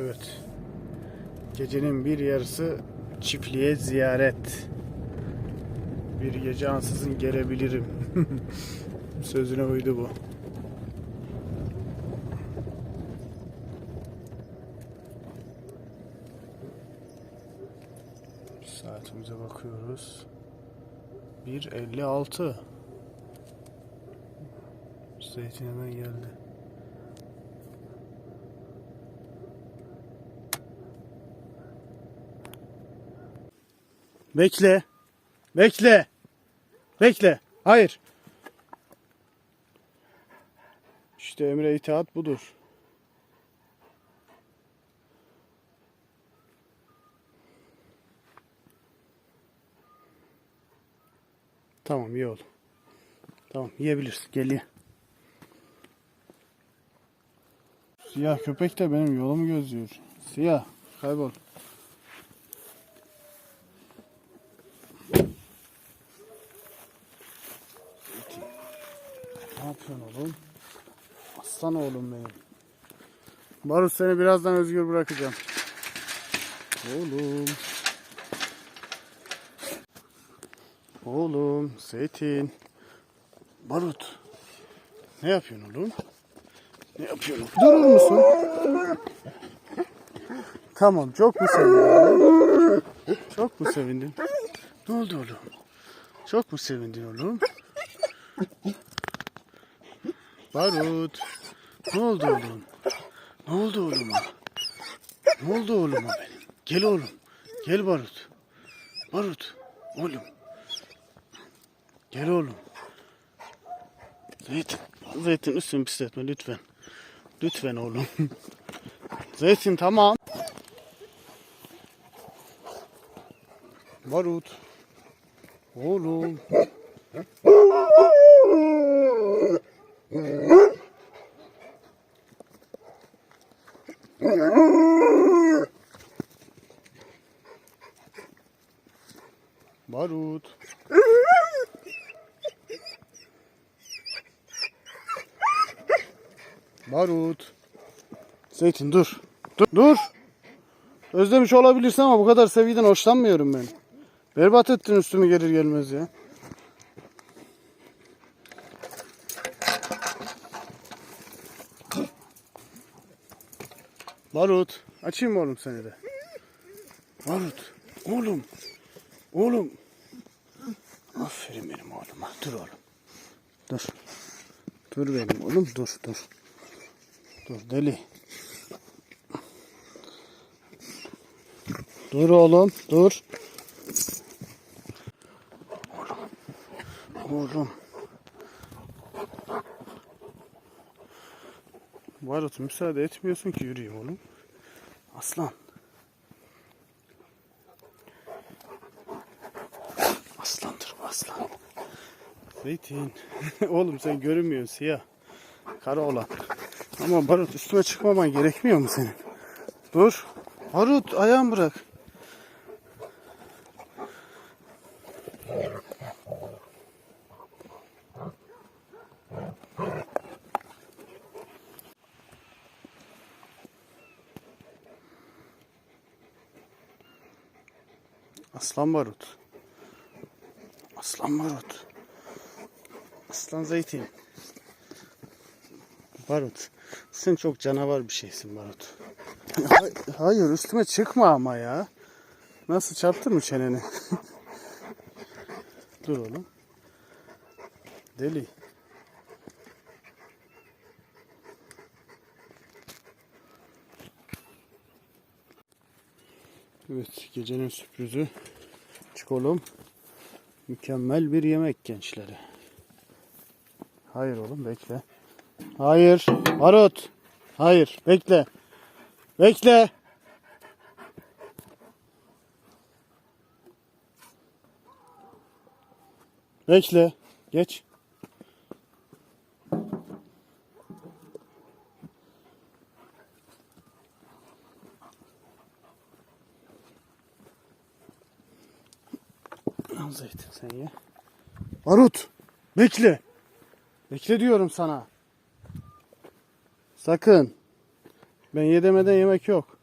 Evet. Gecenin bir yarısı çiftliğe ziyaret. Bir gece ansızın gelebilirim. Sözüne uydu bu. Saatimize bakıyoruz. 1.56 Zeytin hemen geldi. Bekle. Bekle. Bekle. Hayır. İşte emre itaat budur. Tamam iyi ol. Tamam yiyebilirsin. Gel ye. Siyah köpek de benim yolumu gözlüyor. Siyah kaybol. Oğlum? Aslan oğlum benim. Barut seni birazdan özgür bırakacağım. Oğlum. Oğlum, Zeytin. Barut. Ne yapıyorsun oğlum? Ne yapıyorsun? Durur musun? Tamam, çok mu sevindin? Çok mu sevindin? Ne oldu oğlum? Çok mu sevindin oğlum? Barut. Ne oldu oğlum? Ne oldu oğluma? Ne oldu oğluma benim? Gel oğlum. Gel Barut. Barut. Oğlum. Gel oğlum. Zeytin. Zeytin üstünü pisletme lütfen. Lütfen oğlum. Zeytin tamam. Barut. Oğlum. Barut. Barut. Zeytin dur. Dur. Dur. Özlemiş olabilirsin ama bu kadar sevgiden hoşlanmıyorum ben. Berbat ettin üstümü gelir gelmez ya. Barut. Açayım mı oğlum seni de? Barut. Oğlum. Oğlum. Aferin benim oğluma. Dur oğlum. Dur. Dur benim oğlum. Dur dur. Dur deli. Dur oğlum. Dur. Oğlum. Oğlum. Barut müsaade etmiyorsun ki yürüyeyim oğlum. Aslan. Aslandır bu aslan. Zeytin. Oğlum sen görünmüyorsun siyah. Kara olan. Ama Barut üstüme çıkmaman gerekmiyor mu senin? Dur. Barut ayağımı bırak. Aslan Barut. Aslan Barut. Aslan Zeytin. Barut. Sen çok canavar bir şeysin Barut. Hay- Hayır üstüme çıkma ama ya. Nasıl çarptın mı çeneni? Dur oğlum. Deli. Evet gecenin sürprizi. Çık oğlum. Mükemmel bir yemek gençleri. Hayır oğlum bekle. Hayır. Barut. Hayır. Bekle. Bekle. Bekle. Geç. Al zeytin sen ye. Barut. Bekle. Bekle diyorum sana. Sakın. Ben ye demeden yemek yok.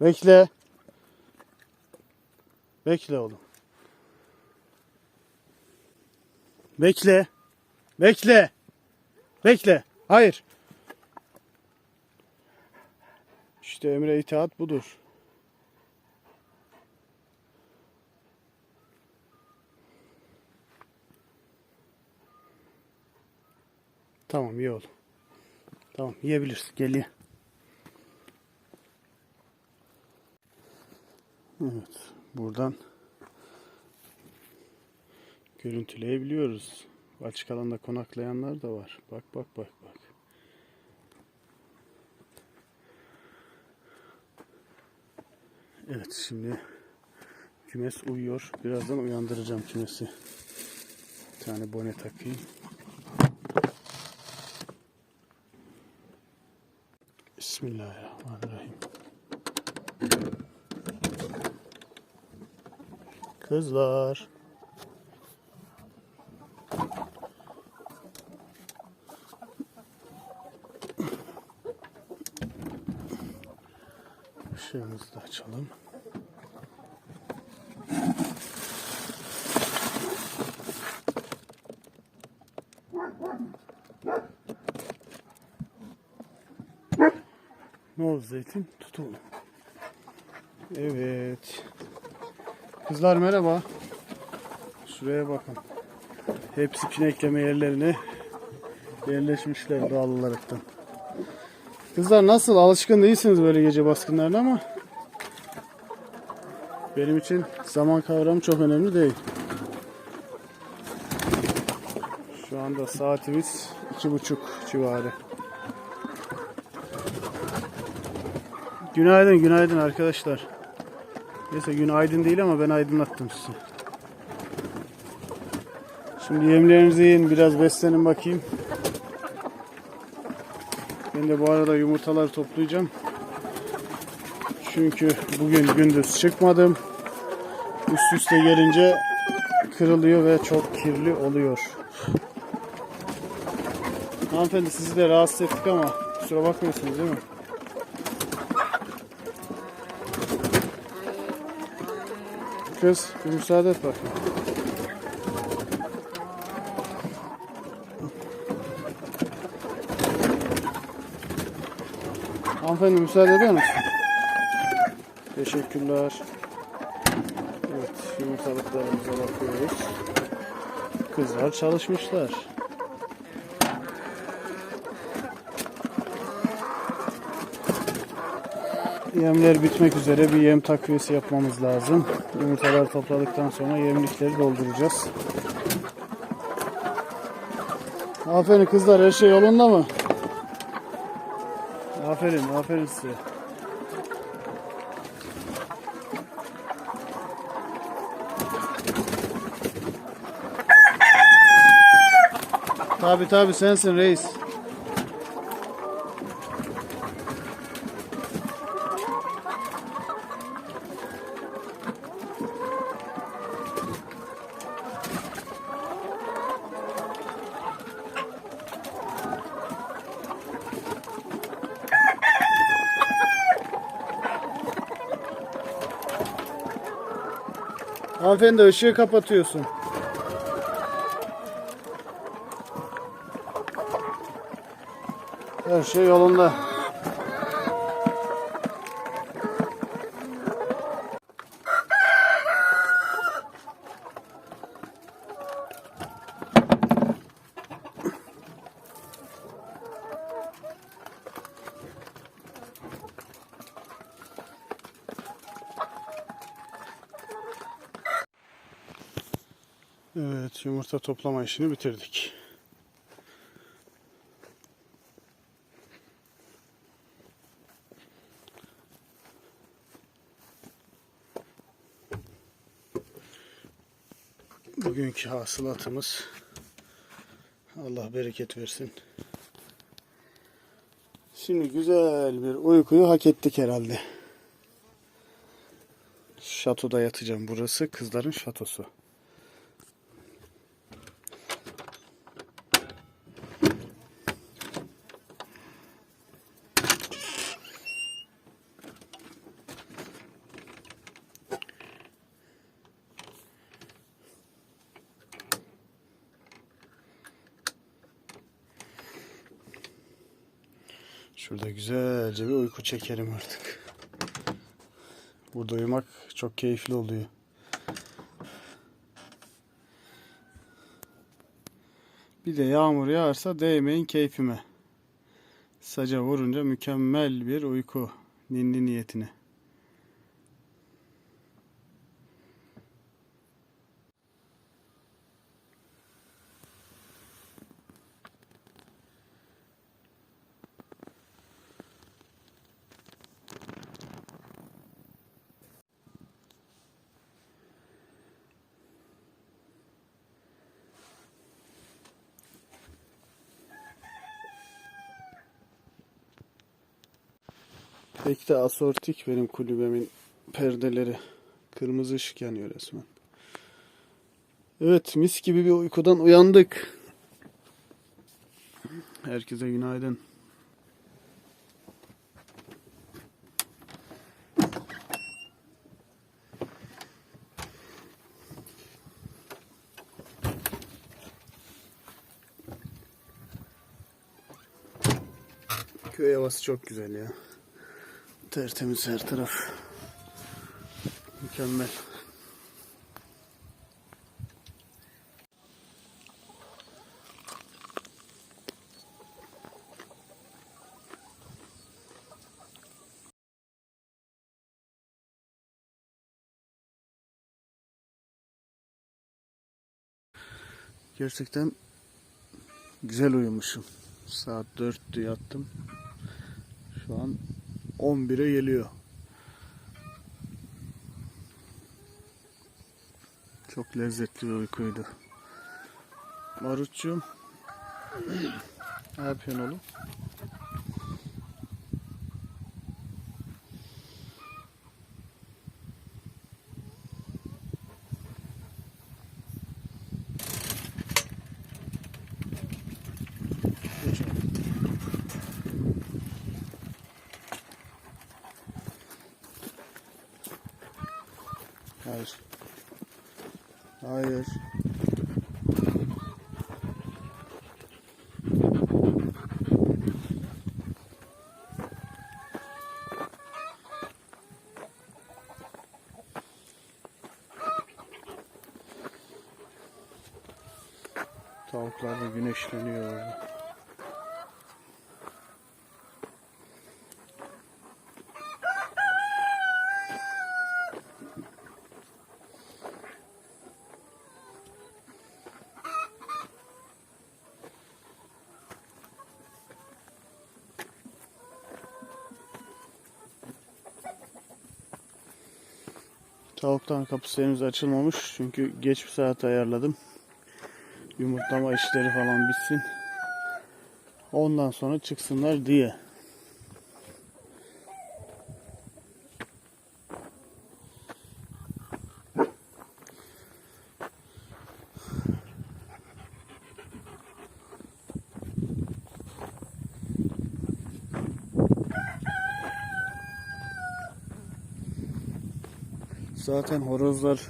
Bekle. Bekle oğlum. Bekle. Bekle. Bekle. Hayır. İşte emre itaat budur. Tamam ye oğlum. Tamam yiyebilirsin. Gel ye. Evet. Buradan görüntüleyebiliyoruz. Açık alanda konaklayanlar da var. Bak bak bak bak. Evet şimdi kümes uyuyor. Birazdan uyandıracağım kümesi. Bir tane bone takayım. Bismillahirrahmanirrahim. Kızlar. Işığımızı da açalım. Ne oldu zeytin? Tut oğlum. Evet. Kızlar merhaba. Şuraya bakın. Hepsi pinekleme yerlerine yerleşmişler doğal olaraktan. Kızlar nasıl? Alışkın değilsiniz böyle gece baskınlarına ama benim için zaman kavramı çok önemli değil. Şu anda saatimiz iki buçuk civarı. Günaydın, günaydın arkadaşlar. Neyse gün aydın değil ama ben aydınlattım sizi. Şimdi yemlerinizi yiyin, biraz beslenin bakayım. Ben de bu arada yumurtaları toplayacağım. Çünkü bugün gündüz çıkmadım. Üst üste gelince kırılıyor ve çok kirli oluyor. Hanımefendi sizi de rahatsız ettik ama kusura bakmıyorsunuz değil mi? Kız bir müsaade et bakayım. Hanımefendi müsaade eder misin? Teşekkürler. Evet yumurtalıklarımıza bakıyoruz. Kızlar çalışmışlar. Yemler bitmek üzere bir yem takviyesi yapmamız lazım. Yumurtaları topladıktan sonra yemlikleri dolduracağız. Aferin kızlar her şey yolunda mı? Aferin aferin size. Tabi tabi sensin reis. Hanımefendi ışığı kapatıyorsun. Her şey yolunda. Evet yumurta toplama işini bitirdik. Bugünkü hasılatımız Allah bereket versin. Şimdi güzel bir uykuyu hak ettik herhalde. Şatoda yatacağım. Burası kızların şatosu. Şurada güzelce bir uyku çekerim artık. Burada uyumak çok keyifli oluyor. Bir de yağmur yağarsa değmeyin keyfime. Saca vurunca mükemmel bir uyku. Ninni niyetine. Pek de asortik benim kulübemin perdeleri. Kırmızı ışık yanıyor resmen. Evet mis gibi bir uykudan uyandık. Herkese günaydın. Köy havası çok güzel ya. Tertemiz her taraf. Mükemmel. Gerçekten güzel uyumuşum. Saat 4'tü yattım. Şu an 11'e geliyor. Çok lezzetli bir uykuydu. Marutçuğum. ne yapıyorsun oğlum? Geç oğlum. Hayır. Hayır. Tavuklar da güneşleniyor orada. Tavuktan kapısı henüz açılmamış çünkü geç bir saat ayarladım. Yumurtlama işleri falan bitsin. Ondan sonra çıksınlar diye. Zaten horozlar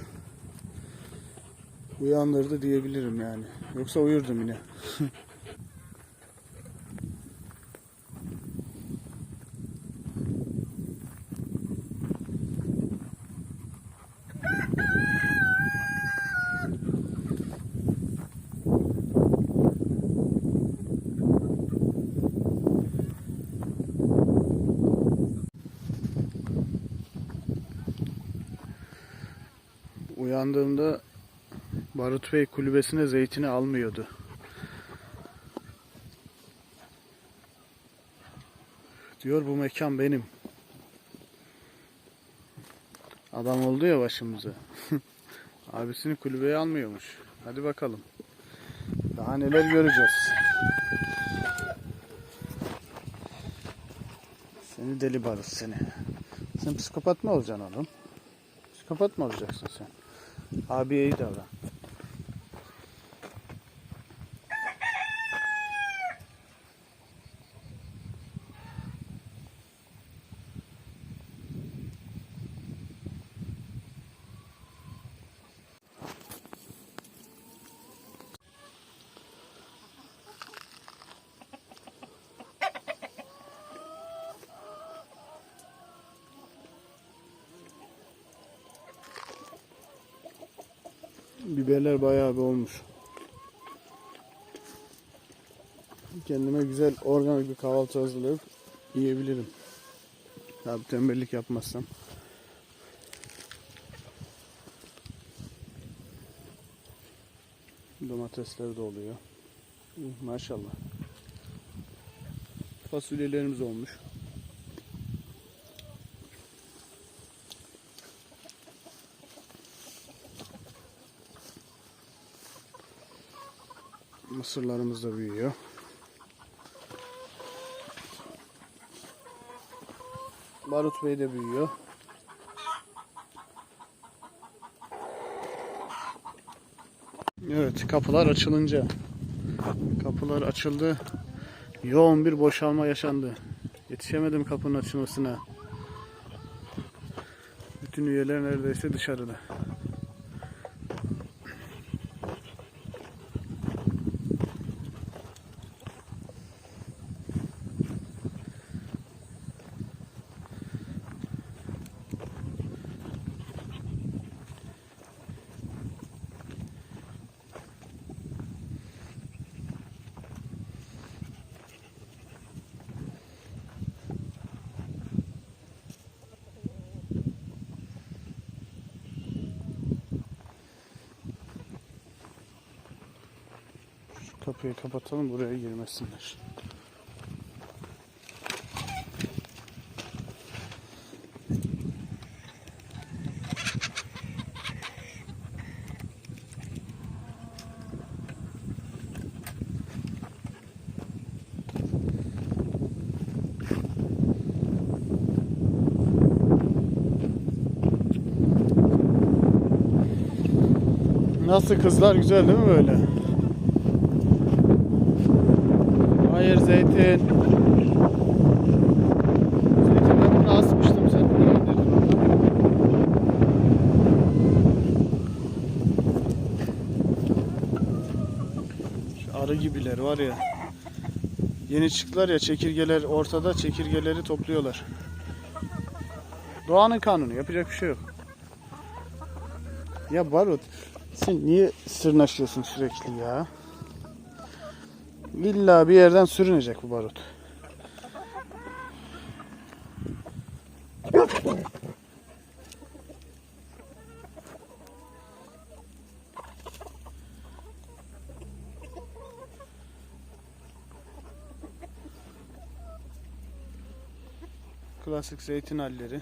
uyandırdı diyebilirim yani. Yoksa uyurdum yine. Uyandığımda Barut Bey kulübesine zeytini almıyordu. Diyor bu mekan benim. Adam oldu ya başımıza. Abisini kulübeye almıyormuş. Hadi bakalım. Daha neler göreceğiz. Seni deli barut seni. Sen psikopat mı olacaksın oğlum? Psikopat mı olacaksın sen? Abiye iyi davran. Biberler bayağı bir olmuş. Kendime güzel organik bir kahvaltı hazırlayıp yiyebilirim. Tabi tembellik yapmazsam. Domatesler de oluyor. Maşallah. Fasulyelerimiz olmuş. Mısırlarımız da büyüyor. Barut Bey de büyüyor. Evet kapılar açılınca kapılar açıldı. Yoğun bir boşalma yaşandı. Yetişemedim kapının açılmasına. Bütün üyeler neredeyse dışarıda. Kapıyı kapatalım buraya girmesinler. Nasıl kızlar güzel değil mi böyle? Hayır zeytin. Zeytin ben bunu asmıştım sen niye indirdin onu? Şu arı gibiler var ya. Yeni çıktılar ya çekirgeler ortada çekirgeleri topluyorlar. Doğanın kanunu yapacak bir şey yok. Ya Barut sen niye sırnaşıyorsun sürekli ya? İlla bir yerden sürünecek bu barut. Klasik zeytin halleri.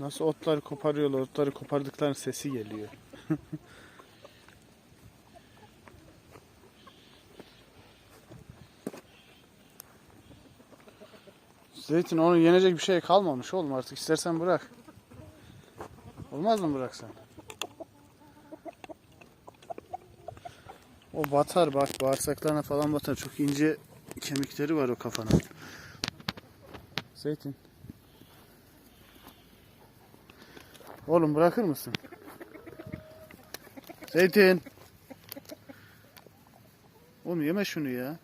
Nasıl otları koparıyorlar, otları kopardıklarının sesi geliyor. Zeytin onun yenecek bir şey kalmamış oğlum artık istersen bırak. Olmaz mı bıraksan? O batar bak bağırsaklarına falan batar. Çok ince kemikleri var o kafanın. Zeytin. Oğlum bırakır mısın? Zeytin. Oğlum yeme şunu ya.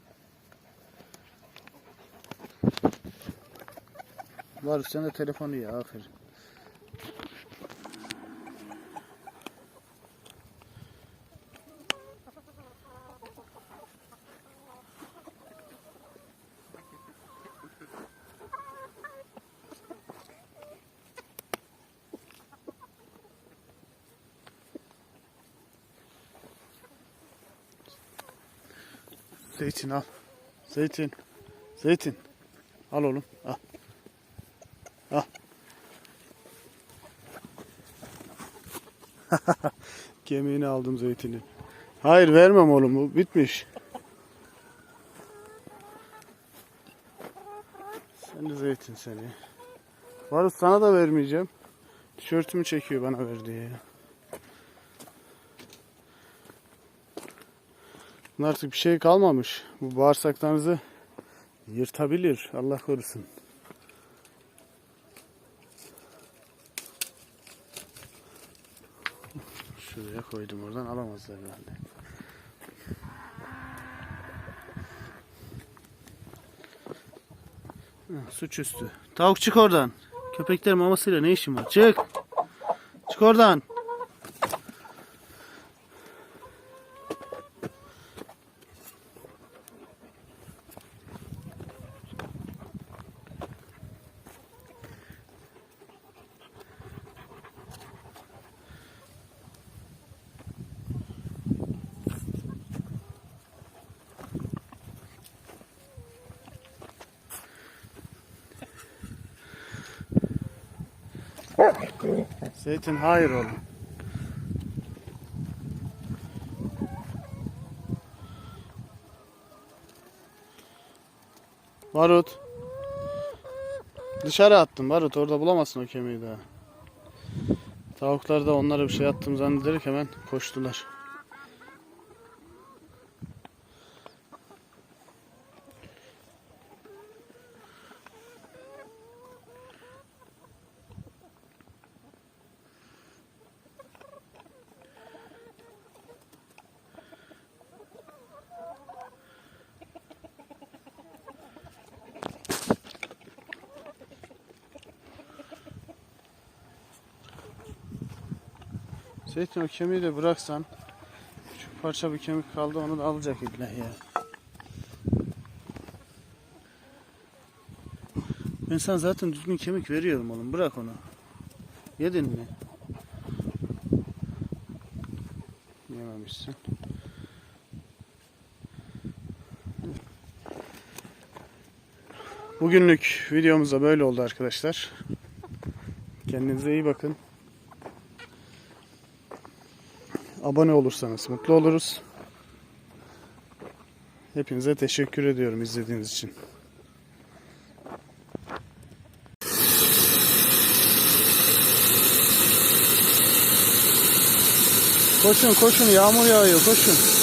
Var sen de telefonu ya aferin. Zeytin al. Zeytin. Zeytin. Al oğlum. Al. Al. Kemiğini aldım zeytini. Hayır vermem oğlum bu bitmiş. Sen de zeytin seni. Varız sana da vermeyeceğim. Tişörtümü çekiyor bana ver diye. Bunun artık bir şey kalmamış. Bu bağırsaklarınızı yırtabilir. Allah korusun. Şuraya koydum oradan alamazlar herhalde. Suçüstü. Tavuk çık oradan. Köpekler mamasıyla ne işin var? Çık. Çık oradan. Zeytin hayır oğlum. Barut. Dışarı attım Barut orada bulamazsın o kemiği daha. Tavuklar da onlara bir şey attım zannederek hemen koştular. Zeytin o kemiği de bıraksan şu parça bir kemik kaldı onu da alacak illa ya. Ben sana zaten düzgün kemik veriyorum oğlum bırak onu. Yedin mi? Yememişsin. Bugünlük videomuz da böyle oldu arkadaşlar. Kendinize iyi bakın. Abone olursanız mutlu oluruz. Hepinize teşekkür ediyorum izlediğiniz için. Koşun koşun yağmur yağıyor koşun.